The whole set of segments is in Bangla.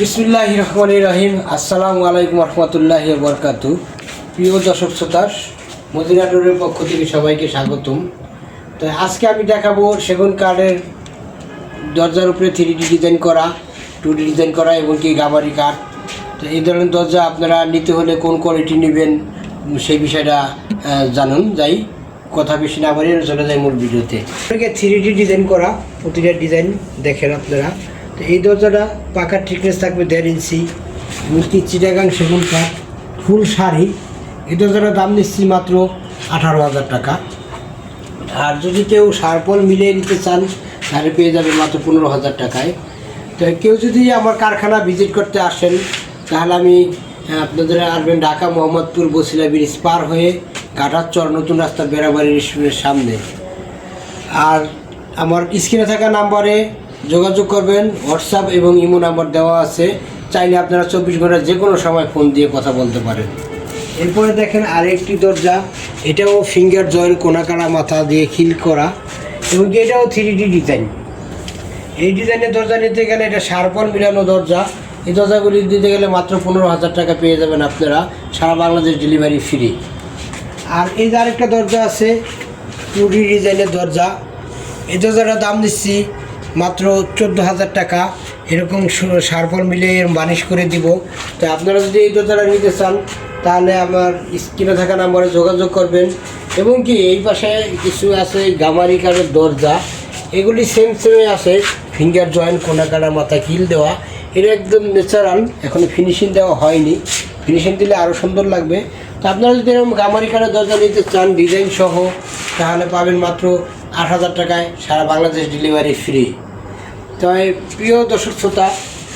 বিসমুল্লাহ রহমান রহিম। আসসালামু আলাইকুম রহমতুল্লাহ বরকাতু প্রিয় দর্শক শ্রোতা মদিনাটোরের পক্ষ থেকে সবাইকে স্বাগতম। তো আজকে আমি দেখাবো সেগুন কাঠের দরজার উপরে থ্রি ডি ডিজাইন করা টু ডি ডিজাইন করা এবং কি গাবারি কাঠ। তো এই ধরনের দরজা আপনারা নিতে হলে কোন কোয়ালিটি নেবেন, সেই বিষয়টা জানুন। যাই, কথা বেশি না বাড়িয়ে চলে যায় মূল ভিডিওতে। থ্রি ডি ডিজাইন করা, প্রতিটা ডিজাইন দেখেন আপনারা। তো এই দরজাটা পাকার ঠিকনেস থাকবে দেড় ইঞ্চি, মূর্তি চিটাগাং সেগুন কাঠ ফুল শাড়ি। এই দরজাটার দাম নিচ্ছি মাত্র আঠারো হাজার টাকা। আর যদি কেউ সারপল মিলিয়ে নিতে চান, তাহলে পেয়ে যাবে মাত্র পনেরো হাজার টাকায়। তো কেউ যদি আমার কারখানা ভিজিট করতে আসেন, তাহলে আমি আপনাদের আসবেন ঢাকা মোহাম্মদপুর বসিলা ব্রিজ পার হয়ে কাটারচর নতুন রাস্তা বেড়াবাড়ির স্কুলের সামনে। আর আমার স্ক্রিনে থাকা নাম্বারে যোগাযোগ করবেন হোয়াটসঅ্যাপ এবং ইমো নাম্বার দেওয়া আছে। চাইলে আপনারা চব্বিশ ঘণ্টা যে কোনো সময় ফোন দিয়ে কথা বলতে পারেন। এরপরে দেখেন আরেকটি দরজা। এটাও ফিঙ্গার জয়েন্ট কোনাকাড়া মাথা দিয়ে খিল করা এবং এটাও থ্রি ডি ডিজাইন এই ডিজাইনের দরজা নিতে গেলে এটা সারপল মিলানো দরজা। এই দরজাগুলি দিতে গেলে মাত্র পনেরো হাজার টাকা পেয়ে যাবেন আপনারা। সারা বাংলাদেশ ডেলিভারি ফ্রি আর এই যে আরেকটা দরজা আছে টু ডি ডিজাইনের দরজা। এই দরজাটার দাম দিচ্ছি মাত্র চোদ্দ হাজার টাকা। এরকম সারফল মিলে বানিশ করে দিব। তো আপনারা যদি এই দরজাটা নিতে চান, তাহলে আমার স্ক্রিনে থাকা নাম্বারে যোগাযোগ করবেন। এবং কি, এই পাশে কিছু আছে গামারি কাঠের দরজা। এগুলি সেম সেমে আছে। ফিঙ্গার জয়েন্ট কোনা কাটা, মাথা কিল দেওয়া। এটা একদম ন্যাচারাল এখন ফিনিশিং দেওয়া হয়নি। ফিনিশিং দিলে আরও সুন্দর লাগবে। তো আপনারা যদি এরকম গামারি কাঠের দরজা নিতে চান ডিজাইন সহ তাহলে পাবেন মাত্র আট হাজার টাকায় সারা বাংলাদেশ ডেলিভারি ফ্রি তাই প্রিয় দর্শক শ্রোতা,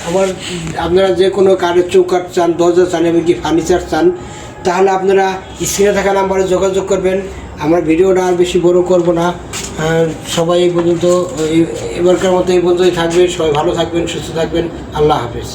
আমার, আপনারা যে কোনো কারের চৌকাট চান, দরজা চান এমনকি ফার্নিচার চান, তাহলে আপনারা স্ক্রিনে থাকা নাম্বারে যোগাযোগ করবেন। আমার ভিডিওটা আর বেশি বড় করব না। সবাই এই পর্যন্ত এবারকার মতো এই পর্যন্তই থাকবে। সবাই ভালো থাকবেন, সুস্থ থাকবেন। আল্লাহ হাফেজ।